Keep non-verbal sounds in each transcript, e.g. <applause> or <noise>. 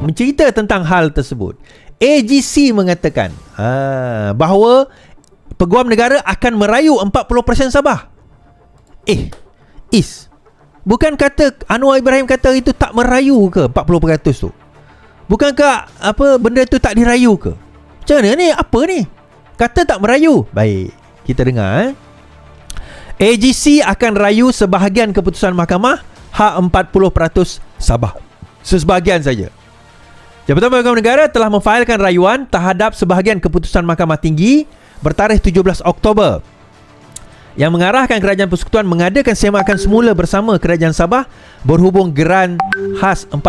mencerita tentang hal tersebut. AGC mengatakan uh, bahawa peguam negara akan merayu 40% Sabah. Eh, is bukan kata Anwar Ibrahim kata itu tak merayu ke 40% tu? Bukankah apa benda tu tak dirayu ke? Macam mana ni? Apa ni? Kata tak merayu. Baik, kita dengar eh. AGC akan rayu sebahagian keputusan mahkamah hak 40% Sabah. Sesebahagian saja. Jabatan Peguam Negara telah memfailkan rayuan terhadap sebahagian keputusan Mahkamah Tinggi bertarikh 17 Oktober yang mengarahkan Kerajaan Persekutuan mengadakan semakan semula bersama Kerajaan Sabah berhubung geran khas 40%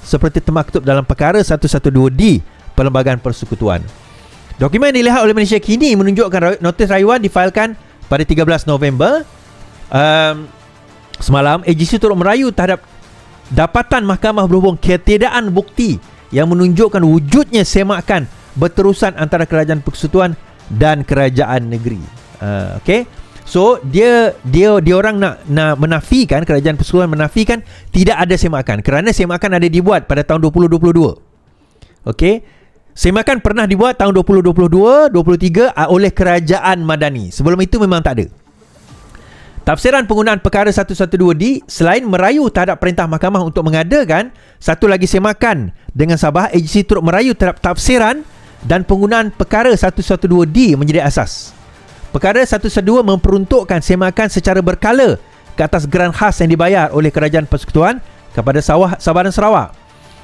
seperti termaktub dalam perkara 112D Perlembagaan Persekutuan. Dokumen dilihat oleh Malaysia kini menunjukkan notis rayuan difailkan pada 13 November. Um, semalam AGC turut merayu terhadap dapatan mahkamah berhubung ketiadaan bukti yang menunjukkan wujudnya semakan berterusan antara kerajaan persekutuan dan kerajaan negeri. Uh, okay. So dia dia dia orang nak nak menafikan kerajaan persekutuan menafikan tidak ada semakan kerana semakan ada dibuat pada tahun 2022. Okay. Semakan pernah dibuat tahun 2022, 23 oleh kerajaan Madani. Sebelum itu memang tak ada. Tafsiran penggunaan perkara 112D selain merayu terhadap perintah mahkamah untuk mengadakan satu lagi semakan dengan Sabah, agensi turut merayu terhadap tafsiran dan penggunaan perkara 112D menjadi asas. Perkara 112 memperuntukkan semakan secara berkala ke atas geran khas yang dibayar oleh kerajaan persekutuan kepada Sabah, Sabah dan Sarawak.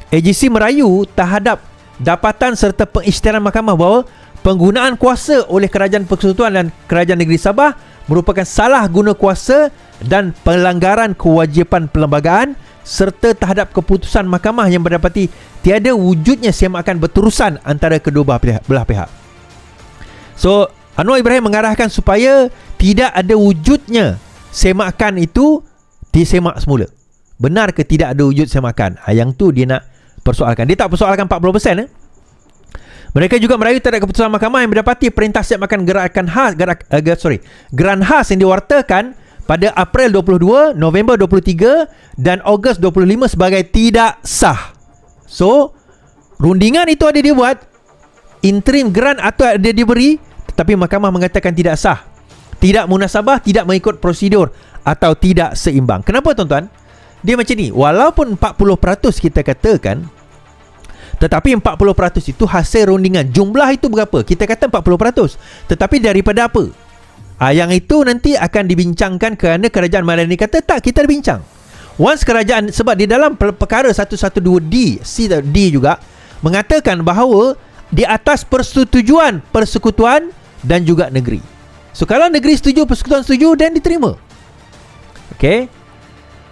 AGC merayu terhadap dapatan serta pengisytiharan mahkamah bahawa penggunaan kuasa oleh kerajaan persekutuan dan kerajaan negeri Sabah merupakan salah guna kuasa dan pelanggaran kewajipan perlembagaan serta terhadap keputusan mahkamah yang berdapati tiada wujudnya semakan berterusan antara kedua belah pihak. So, Anwar Ibrahim mengarahkan supaya tidak ada wujudnya semakan itu disemak semula. Benar ke tidak ada wujud semakan? Ha, yang tu dia nak persoalkan. Dia tak persoalkan 40% eh. Mereka juga merayu terhadap keputusan mahkamah yang mendapati perintah siap makan gerakan khas gerak, uh, sorry, geran khas yang diwartakan pada April 22, November 23 dan Ogos 25 sebagai tidak sah. So, rundingan itu ada dibuat interim geran atau ada diberi tetapi mahkamah mengatakan tidak sah. Tidak munasabah, tidak mengikut prosedur atau tidak seimbang. Kenapa tuan-tuan? Dia macam ni, walaupun 40% kita katakan tetapi 40% itu hasil rundingan Jumlah itu berapa? Kita kata 40% Tetapi daripada apa? Ah, yang itu nanti akan dibincangkan kerana kerajaan Madani kata tak kita bincang. Once kerajaan sebab di dalam perkara 112D C D juga mengatakan bahawa di atas persetujuan persekutuan dan juga negeri. So kalau negeri setuju persekutuan setuju dan diterima. Okey.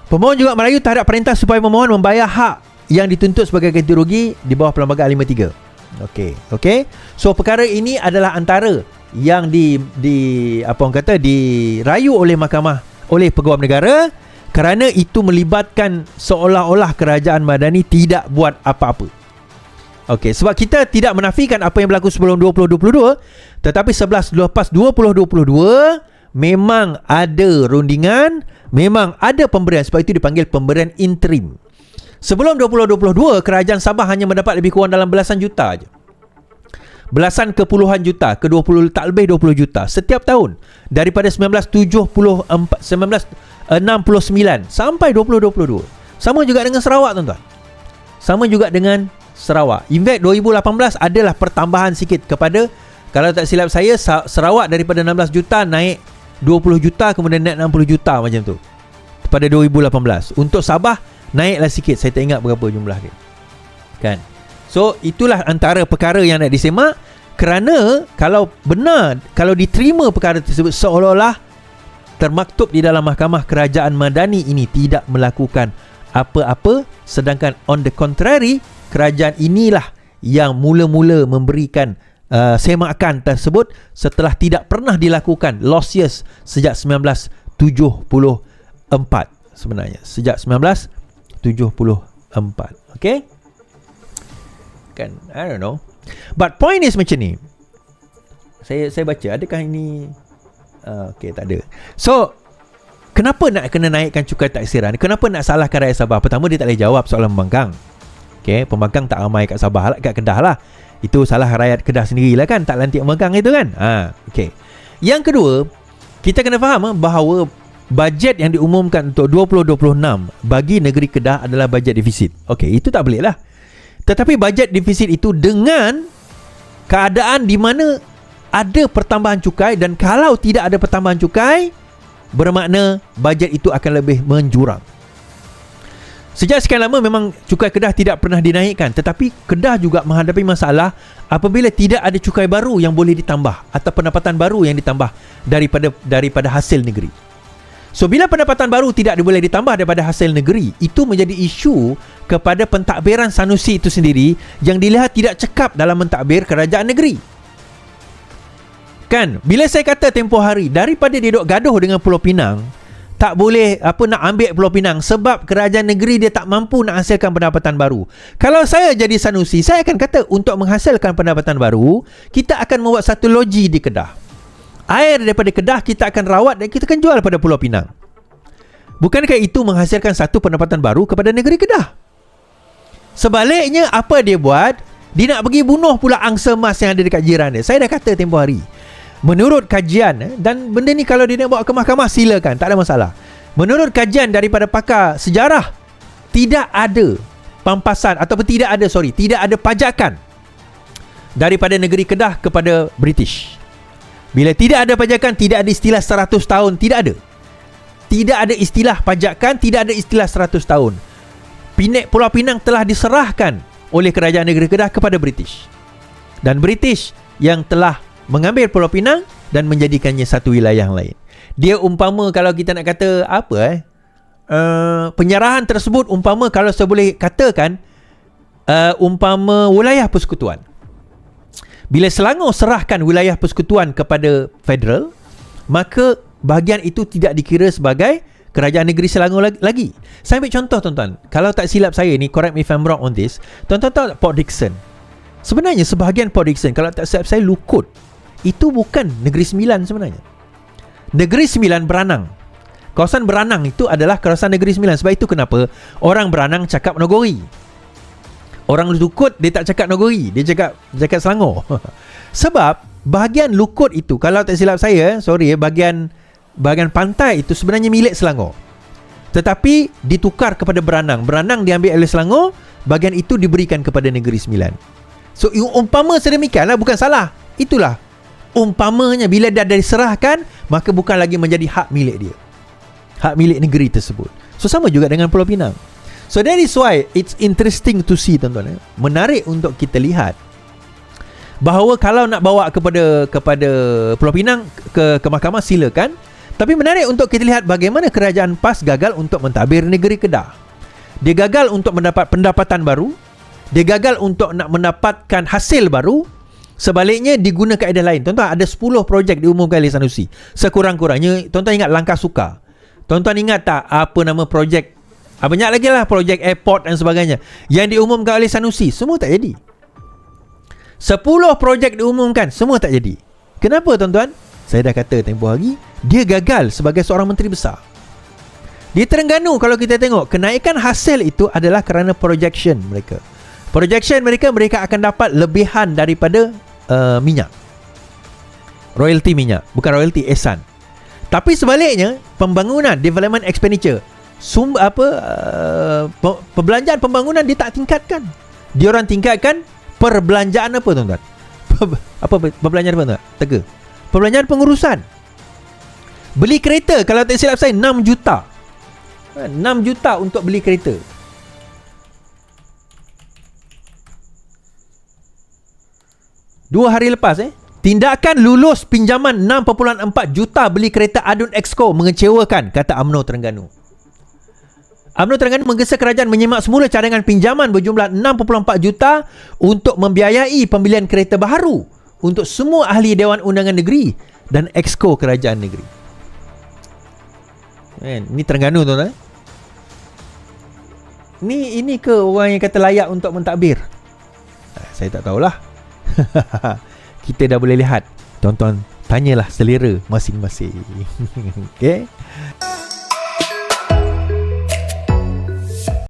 Pemohon juga merayu terhadap perintah supaya pemohon membayar hak yang dituntut sebagai ganti rugi di bawah Perlembagaan 53. Okey, okey. So perkara ini adalah antara yang di di apa orang kata dirayu oleh mahkamah oleh peguam negara kerana itu melibatkan seolah-olah kerajaan Madani tidak buat apa-apa. Okey, sebab kita tidak menafikan apa yang berlaku sebelum 2022, tetapi 11 lepas 2022 memang ada rundingan, memang ada pemberian sebab itu dipanggil pemberian interim. Sebelum 2022, kerajaan Sabah hanya mendapat lebih kurang dalam belasan juta aja. Belasan ke puluhan juta, ke 20 tak lebih 20 juta setiap tahun daripada 1974 1969 sampai 2022. Sama juga dengan Sarawak tuan-tuan. Sama juga dengan Sarawak. In fact 2018 adalah pertambahan sikit kepada kalau tak silap saya Sarawak daripada 16 juta naik 20 juta kemudian naik 60 juta macam tu. Pada 2018. Untuk Sabah Naiklah sikit Saya tak ingat berapa jumlah dia. Kan? So itulah antara perkara yang nak disemak. Kerana Kalau benar Kalau diterima perkara tersebut Seolah-olah Termaktub di dalam mahkamah Kerajaan Madani ini Tidak melakukan Apa-apa Sedangkan on the contrary Kerajaan inilah Yang mula-mula memberikan uh, Semakan tersebut Setelah tidak pernah dilakukan years Sejak 1974 Sebenarnya. Sejak 1974 74 Okay? Kan? I don't know. But point is macam ni. Saya saya baca Adakah ini uh, Okay tak ada. So Kenapa nak kena naikkan cukai taksiran Kenapa nak salahkan rakyat Sabah? Pertama dia tak boleh jawab soalan pembangkang. Okay, pemegang tak ramai kat Sabah lah, kat Kedah lah. Itu salah rakyat Kedah sendirilah kan, tak lantik pemegang itu kan. Ha, okay. Yang kedua, kita kena faham eh, bahawa bajet yang diumumkan untuk 2026 bagi negeri Kedah adalah bajet defisit. Okey, itu tak boleh lah. Tetapi bajet defisit itu dengan keadaan di mana ada pertambahan cukai dan kalau tidak ada pertambahan cukai bermakna bajet itu akan lebih menjurang. Sejak sekian lama memang cukai Kedah tidak pernah dinaikkan tetapi Kedah juga menghadapi masalah apabila tidak ada cukai baru yang boleh ditambah atau pendapatan baru yang ditambah daripada daripada hasil negeri. So bila pendapatan baru tidak boleh ditambah daripada hasil negeri itu menjadi isu kepada pentadbiran Sanusi itu sendiri yang dilihat tidak cekap dalam mentadbir kerajaan negeri. Kan bila saya kata tempoh hari daripada dia duduk gaduh dengan Pulau Pinang tak boleh apa nak ambil Pulau Pinang sebab kerajaan negeri dia tak mampu nak hasilkan pendapatan baru. Kalau saya jadi Sanusi, saya akan kata untuk menghasilkan pendapatan baru, kita akan membuat satu loji di Kedah. Air daripada Kedah kita akan rawat dan kita akan jual pada Pulau Pinang. Bukankah itu menghasilkan satu pendapatan baru kepada negeri Kedah? Sebaliknya apa dia buat? Dia nak pergi bunuh pula angsa emas yang ada dekat jiran dia. Saya dah kata tempoh hari. Menurut kajian eh, dan benda ni kalau dia nak bawa ke mahkamah silakan, tak ada masalah. Menurut kajian daripada pakar sejarah tidak ada pampasan ataupun tidak ada sorry, tidak ada pajakan daripada negeri Kedah kepada British. Bila tidak ada pajakan, tidak ada istilah 100 tahun, tidak ada. Tidak ada istilah pajakan, tidak ada istilah 100 tahun. Pinek Pulau Pinang telah diserahkan oleh kerajaan negeri Kedah kepada British. Dan British yang telah mengambil Pulau Pinang dan menjadikannya satu wilayah yang lain. Dia umpama kalau kita nak kata apa eh uh, penyerahan tersebut umpama kalau saya boleh katakan uh, umpama wilayah persekutuan. Bila Selangor serahkan wilayah persekutuan kepada federal, maka bahagian itu tidak dikira sebagai kerajaan negeri Selangor lagi. Saya ambil contoh tuan-tuan. Kalau tak silap saya ni, correct me if I'm wrong on this. Tuan-tuan tahu Port Dickson? Sebenarnya sebahagian Port Dickson, kalau tak silap saya, Lukut itu bukan Negeri Sembilan sebenarnya. Negeri Sembilan Beranang. Kawasan Beranang itu adalah kawasan Negeri Sembilan. Sebab itu kenapa orang Beranang cakap Nogori. Orang Lukut dia tak cakap Nogori, dia cakap cakap Selangor. <laughs> Sebab bahagian Lukut itu kalau tak silap saya, sorry ya, bahagian bahagian pantai itu sebenarnya milik Selangor. Tetapi ditukar kepada Beranang. Beranang diambil oleh Selangor, bahagian itu diberikan kepada Negeri Sembilan. So umpama sedemikianlah bukan salah. Itulah umpamanya bila dah diserahkan maka bukan lagi menjadi hak milik dia hak milik negeri tersebut so sama juga dengan Pulau Pinang so that is why it's interesting to see tuan-tuan eh? menarik untuk kita lihat bahawa kalau nak bawa kepada kepada Pulau Pinang ke ke mahkamah silakan tapi menarik untuk kita lihat bagaimana kerajaan PAS gagal untuk mentadbir negeri Kedah dia gagal untuk mendapat pendapatan baru dia gagal untuk nak mendapatkan hasil baru Sebaliknya diguna kaedah lain. Tuan-tuan ada 10 projek diumumkan oleh Sanusi. Sekurang-kurangnya tuan-tuan ingat langkah suka. Tuan-tuan ingat tak apa nama projek ah, banyak lagi lah projek airport dan sebagainya yang diumumkan oleh Sanusi. Semua tak jadi. 10 projek diumumkan, semua tak jadi. Kenapa tuan-tuan? Saya dah kata tempoh hari, dia gagal sebagai seorang menteri besar. Di Terengganu kalau kita tengok, kenaikan hasil itu adalah kerana projection mereka. Projection mereka mereka akan dapat lebihan daripada uh, minyak royalty minyak bukan royalty esan tapi sebaliknya pembangunan development expenditure sum apa uh, perbelanjaan pembangunan dia tak tingkatkan. Dia orang tingkatkan perbelanjaan apa tuan-tuan? Apa perbelanjaan apa tuan tega perbelanjaan pengurusan. Beli kereta kalau tak silap saya 6 juta. 6 juta untuk beli kereta. Dua hari lepas eh Tindakan lulus pinjaman 6.4 juta beli kereta Adun Exco mengecewakan, kata AMNO Terengganu. AMNO Terengganu menggesa kerajaan menyemak semula cadangan pinjaman berjumlah 6.4 juta untuk membiayai pembelian kereta baru untuk semua ahli Dewan Undangan Negeri dan Exco kerajaan negeri. Man, ini Terengganu tu eh? Ni ini ke orang yang kata layak untuk mentadbir? Saya tak tahulah. <laughs> kita dah boleh lihat Tonton tanyalah selera masing-masing <laughs> Okay